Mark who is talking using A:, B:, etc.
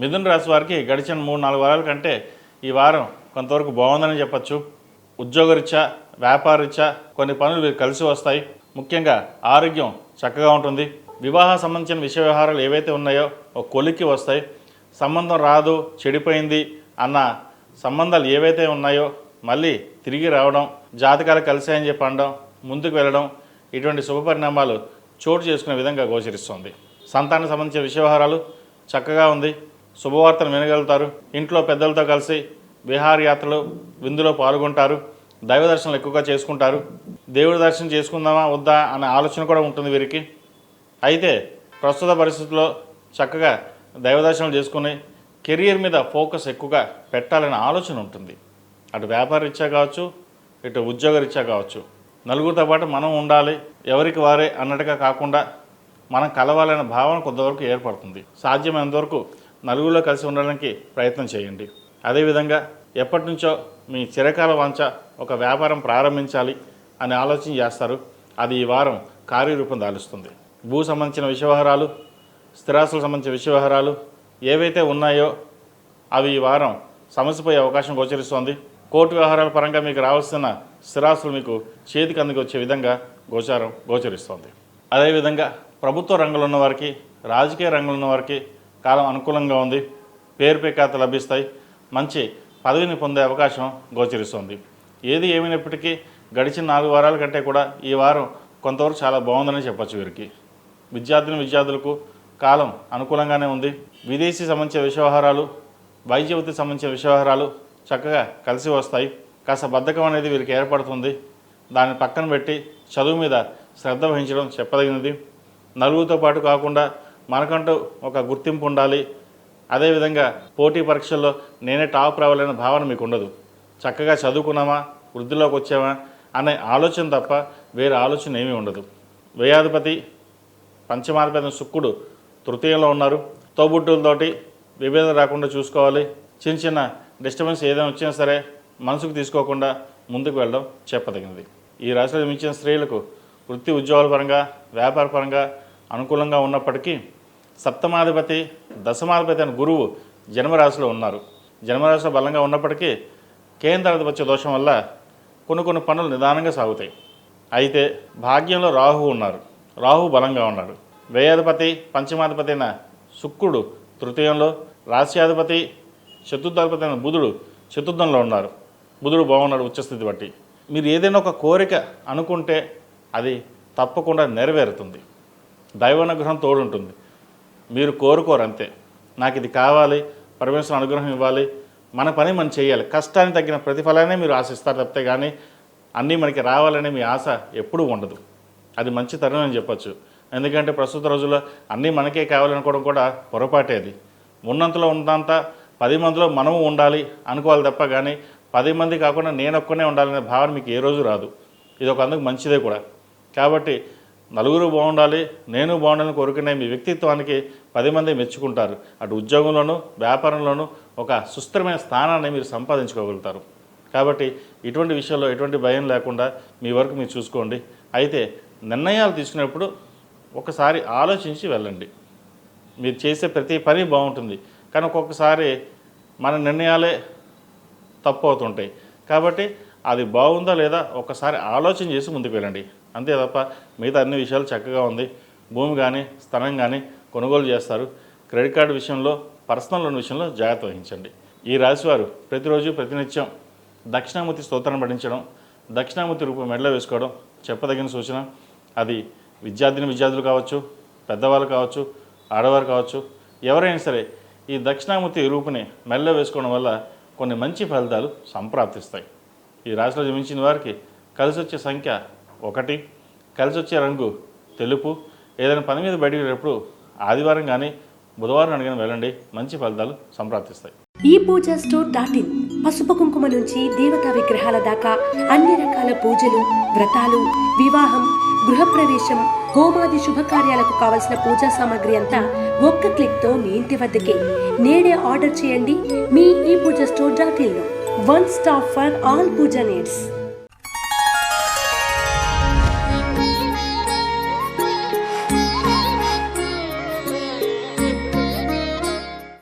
A: మిథున రాశి వారికి గడిచిన మూడు నాలుగు వారాల కంటే ఈ వారం కొంతవరకు బాగుందని చెప్పచ్చు. ఉద్యోగరీత్యా వ్యాపారరీత్యా కొన్ని పనులు కలిసి వస్తాయి. ముఖ్యంగా ఆరోగ్యం చక్కగా ఉంటుంది. వివాహ సంబంధించిన విషయ వ్యవహారాలు ఏవైతే ఉన్నాయో ఒక కొలిక్కి వస్తాయి. సంబంధం రాదు చెడిపోయింది అన్న సంబంధాలు ఏవైతే ఉన్నాయో మళ్ళీ తిరిగి రావడం జాతకాలు కలిసాయని చెప్పి అనడం ముందుకు వెళ్ళడం ఇటువంటి శుభ పరిణామాలు చోటు చేసుకునే విధంగా గోచరిస్తుంది. సంతానం సంబంధించిన విషయ వ్యవహారాలు చక్కగా ఉంది. శుభవార్తలు వినగలుగుతారు. ఇంట్లో పెద్దలతో కలిసి విహారయాత్రలు విందులో పాల్గొంటారు. దైవ దర్శనాలు ఎక్కువగా చేసుకుంటారు. దేవుడి దర్శనం చేసుకుందామా వద్దా అనే ఆలోచన కూడా ఉంటుంది వీరికి. అయితే ప్రస్తుత పరిస్థితుల్లో చక్కగా దైవ దర్శనం చేసుకుని కెరియర్ మీద ఫోకస్ ఎక్కువగా పెట్టాలనే ఆలోచన ఉంటుంది. అటు వ్యాపార రీత్యా కావచ్చు ఇటు ఉద్యోగ రీత్యా కావచ్చు. నలుగురితో పాటు మనం ఉండాలి ఎవరికి వారే అన్నట్టుగా కాకుండా మనం కలవాలనే భావన కొంతవరకు ఏర్పడుతుంది. సాధ్యమైనంత వరకు నలుగురిలో కలిసి ఉండడానికి ప్రయత్నం చేయండి. అదేవిధంగా ఎప్పటి నుంచో మీ చిరకాల వాంఛ ఒక వ్యాపారం ప్రారంభించాలి అని ఆలోచన చేస్తారు. అది ఈ వారం కార్యరూపం దాలుస్తుంది. భూ సంబంధించిన విషయ స్థిరాస్తులు స్థిరాస్తులకు సంబంధించిన విషయ ఏవైతే ఉన్నాయో అవి ఈ వారం సమస్యపోయే అవకాశం గోచరిస్తోంది. కోర్టు వ్యవహారాల పరంగా మీకు రావాల్సిన స్థిరాస్తులు మీకు చేతికి అందుకు వచ్చే విధంగా గోచారం గోచరిస్తోంది. అదేవిధంగా ప్రభుత్వ రంగంలో ఉన్న వారికి రాజకీయ రంగంలో ఉన్న వారికి కాలం అనుకూలంగా ఉంది. పేరు పేకాత లభిస్తాయి. మంచి పదవిని పొందే అవకాశం గోచరిస్తుంది. ఏది ఏమైనప్పటికీ గడిచిన నాలుగు వారాల కంటే కూడా ఈ వారం కొంతవరకు చాలా బాగుందని చెప్పొచ్చు వీరికి. విద్యార్థిని విద్యార్థులకు కాలం అనుకూలంగానే ఉంది. విదేశీ సంబంధించిన విషవహారాలు వ్యవహారాలు వైద్య సంబంధించిన విషవహారాలు చక్కగా కలిసి వస్తాయి. కాస్త బద్ధకం అనేది వీరికి ఏర్పడుతుంది. దాన్ని పక్కన పెట్టి చదువు మీద శ్రద్ధ వహించడం చెప్పదగినది. నలుగురితో పాటు కాకుండా మనకంటూ ఒక గుర్తింపు ఉండాలి. అదేవిధంగా పోటీ పరీక్షల్లో నేనే టాప్ రావాలనే భావన మీకు ఉండదు చక్కగా చదువుకున్నామా? వృద్ధిలోకి వచ్చామా? అనే ఆలోచన తప్ప వేరే ఆలోచన ఏమీ ఉండదు. వ్యయాధిపతి పంచమాధిపతి శుక్కుడు తృతీయంలో ఉన్నారు. తోబుట్టులతోటి విభేదం రాకుండా చూసుకోవాలి. చిన్న చిన్న డిస్టర్బెన్స్ ఏదైనా వచ్చినా సరే మనసుకు తీసుకోకుండా ముందుకు వెళ్ళడం చెప్పదగినది. ఈ రాశిలో మించిన స్త్రీలకు వృత్తి ఉద్యోగాల పరంగా వ్యాపార పరంగా అనుకూలంగా ఉన్నప్పటికీ సప్తమాధిపతి దశమాధిపతి అని గురువు జన్మరాశిలో ఉన్నారు. జన్మరాశిలో బలంగా ఉన్నప్పటికీ కేంద్రాధిపత్య దోషం వల్ల కొన్ని కొన్ని పనులు నిదానంగా సాగుతాయి. అయితే భాగ్యంలో రాహు ఉన్నారు. రాహు బలంగా ఉన్నాడు. వ్యయాధిపతి పంచమాధిపతి అయిన శుక్రుడు తృతీయంలో రాశ్యాధిపతి చతుర్థాధిపతి అయిన బుధుడు చతుర్థంలో ఉన్నారు. బుధుడు బాగున్నాడు ఉచ్చస్థితి బట్టి. మీరు ఏదైనా ఒక కోరిక అనుకుంటే అది తప్పకుండా నెరవేరుతుంది. దైవానుగ్రహం తోడుంటుంది. మీరు కోరుకోరు అంతే. నాకు ఇది కావాలి పరమేశ్వరం అనుగ్రహం ఇవ్వాలి మన పని మనం చేయాలి. కష్టానికి తగ్గిన ప్రతిఫలాన్ని మీరు ఆశిస్తారు తప్పితే కానీ అన్నీ మనకి రావాలనే మీ ఆశ ఎప్పుడూ ఉండదు. అది మంచి తరుణం అని చెప్పొచ్చు. ఎందుకంటే ప్రస్తుత రోజుల్లో అన్నీ మనకే కావాలనుకోవడం కూడా పొరపాటే అది. ఉన్నంతలో ఉన్నంత పది మందిలో మనము ఉండాలి అనుకోవాలి తప్ప కానీ పది మంది కాకుండా నేను ఒక్కనే ఉండాలనే భావన మీకు ఏ రోజు రాదు. ఇది ఒక అందుకు మంచిదే కూడా. కాబట్టి నలుగురు బాగుండాలి నేను బాగుండాలని కోరుకునే మీ వ్యక్తిత్వానికి పది మంది మెచ్చుకుంటారు. అటు ఉద్యోగంలోనూ వ్యాపారంలోనూ ఒక సుస్థిరమైన స్థానాన్ని మీరు సంపాదించుకోగలుగుతారు. కాబట్టి ఇటువంటి విషయంలో ఎటువంటి భయం లేకుండా మీ వరకు మీరు చూసుకోండి. అయితే నిర్ణయాలు తీసుకునేప్పుడు ఒకసారి ఆలోచించి వెళ్ళండి. మీరు చేసే ప్రతి పని బాగుంటుంది. కానీ ఒక్కొక్కసారి మన నిర్ణయాలే తప్పు అవుతుంటాయి. కాబట్టి అది బాగుందా లేదా ఒకసారి ఆలోచన చేసి ముందుకు వెళ్ళండి. అంతే తప్ప మిగతా అన్ని విషయాలు చక్కగా ఉంది. భూమి కానీ స్థలం కానీ కొనుగోలు చేస్తారు. క్రెడిట్ కార్డు విషయంలో పర్సనల్ లోన్ విషయంలో జాగ్రత్త వహించండి. ఈ రాశివారు ప్రతిరోజు ప్రతినిత్యం దక్షిణామూర్తి స్తోత్రాన్ని పఠించడం దక్షిణామూర్తి రూపం మెడలో వేసుకోవడం చెప్పదగిన సూచన. అది విద్యార్థిని విద్యార్థులు కావచ్చు పెద్దవాళ్ళు కావచ్చు ఆడవారు కావచ్చు ఎవరైనా సరే ఈ దక్షిణామూర్తి రూపుని మెడలో వేసుకోవడం వల్ల కొన్ని మంచి ఫలితాలు సంప్రాప్తిస్తాయి. ఈ రాశిలో జన్మించిన వారికి కలిసి వచ్చే సంఖ్య ఒకటి కలిసి వచ్చే రంగు తెలుపు. ఏదైనా పని మీద బయటకు వెళ్ళినప్పుడు ఆదివారం కానీ బుధవారం అడిగిన వెళ్ళండి. మంచి ఫలితాలు సంప్రాప్తిస్తాయి.
B: ఈ పూజా స్టోర్ డాట్ ఇన్ పసుపు కుంకుమ నుంచి దేవతా విగ్రహాల దాకా అన్ని రకాల పూజలు వ్రతాలు వివాహం గృహప్రవేశం హోమాది శుభకార్యాలకు కావలసిన పూజా సామాగ్రి అంతా ఒక్క క్లిక్తో మీ ఇంటి వద్దకే. నేడే ఆర్డర్ చేయండి మీ ఈ Pooja store dot in one stop for all puja needs.